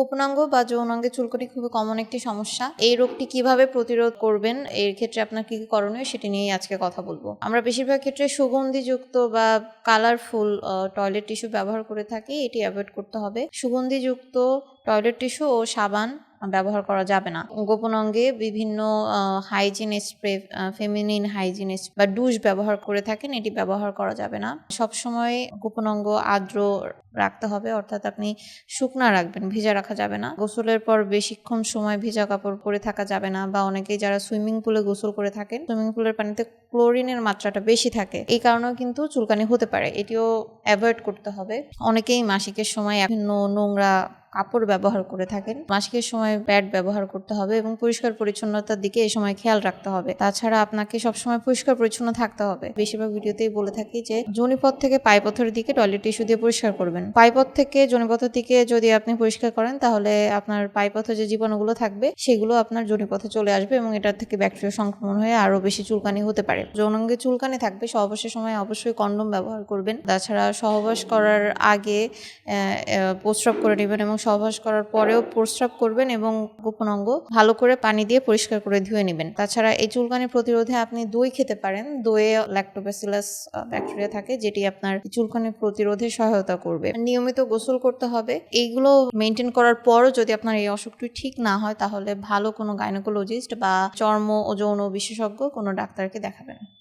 গোপনাঙ্গ বা যৌনাঙ্গে চুলকানি খুবই কমন একটি সমস্যা। এই রোগটি কীভাবে প্রতিরোধ করবেন? এর ক্ষেত্রে আপনার কি কি করণীয়? সেটি নিয়েই আজকে কথা বলব। আমরা বেশিরভাগ ক্ষেত্রে সুগন্ধিযুক্ত বা কালারফুল টয়লেট টিস্যু ব্যবহার করে থাকি। এটি অ্যাভয়েড করতে হবে। সুগন্ধিযুক্ত টয়লেট টিস্যু ও সাবান ব্যবহার করা যাবে না। গোপন অঙ্গে বিভিন্ন হাইজিন স্প্রে ফেমিনিন হাইজিন বা ডুশ ব্যবহার করে থাকেন, এটি ব্যবহার করা যাবে না। সবসময় গোপন অঙ্গ আর্দ্র রাখতে হবে, অর্থাৎ আপনি শুকনা রাখবেন, ভিজা রাখা যাবে না। গোসলের পর বেশিক্ষণ সময় ভিজা কাপড় পরে থাকা যাবে না বা অনেকেই যারা সুইমিং পুলে গোসল করে থাকেন সুইমিং পুলের পানিতে ক্লোরিনের মাত্রাটা বেশি থাকে। এই কারণেও কিন্তু চুলকানি হতে পারে, এটিও অ্যাভয়েড করতে হবে। অনেকেই মাসিকের সময় বিভিন্ন নোংরা কাপড় ব্যবহার করে থাকেন। মাসিকের সময় প্যাড ব্যবহার করতে হবে এবং পরিষ্কার পরিচ্ছন্নতার দিকে এই সময় খেয়াল রাখতে হবে। তাছাড়া আপনাকে সবসময় পরিষ্কার পরিচ্ছন্ন থাকতে হবে। বেশিরভাগ ভিডিওতেই বলে থাকি যে, জনিপথ থেকে পাইপথের দিকে টয়লেট টিস্যু দিয়ে পরিষ্কার করবেন। পাইপথ থেকে জনিপথের দিকে যদি আপনি পরিষ্কার করেন, তাহলে আপনার পাইপথে যে জীবাণুগুলো থাকবে, সেগুলো আপনার জনিপথে চলে আসবে এবং এটার থেকে ব্যাকটেরিয়া সংক্রমণ হয়ে আরও বেশি চুলকানি হতে পারে। যৌনাঙ্গে চুলকানি থাকবে, সহবাসের সময় অবশ্যই কন্ডম ব্যবহার করবেন। তাছাড়া সহবাস করার আগে প্রস্রাব করে নেবেন এবং সহবাস করার পরেও প্রস্রাব করবেন এবং গোপন অঙ্গ ভালো করে পানি দিয়ে পরিষ্কার করে ধুয়ে নেবেন। তাছাড়া এই চুলকানি প্রতিরোধে আপনি দই খেতে পারেন। দইয়ে ল্যাক্টোব্যাসিলাস ব্যাকটেরিয়া থাকে যেটি আপনার চুলকানি প্রতিরোধে সহায়তা করবে। নিয়মিত গোসল করতে হবে। এইগুলো মেনটেন করার পরও যদি আপনার এই অসুখটি ঠিক না হয়, তাহলে ভালো কোনো গাইনোকোলজিস্ট বা চর্ম ও যৌন বিশেষজ্ঞ কোনো ডাক্তারকে দেখাবেন।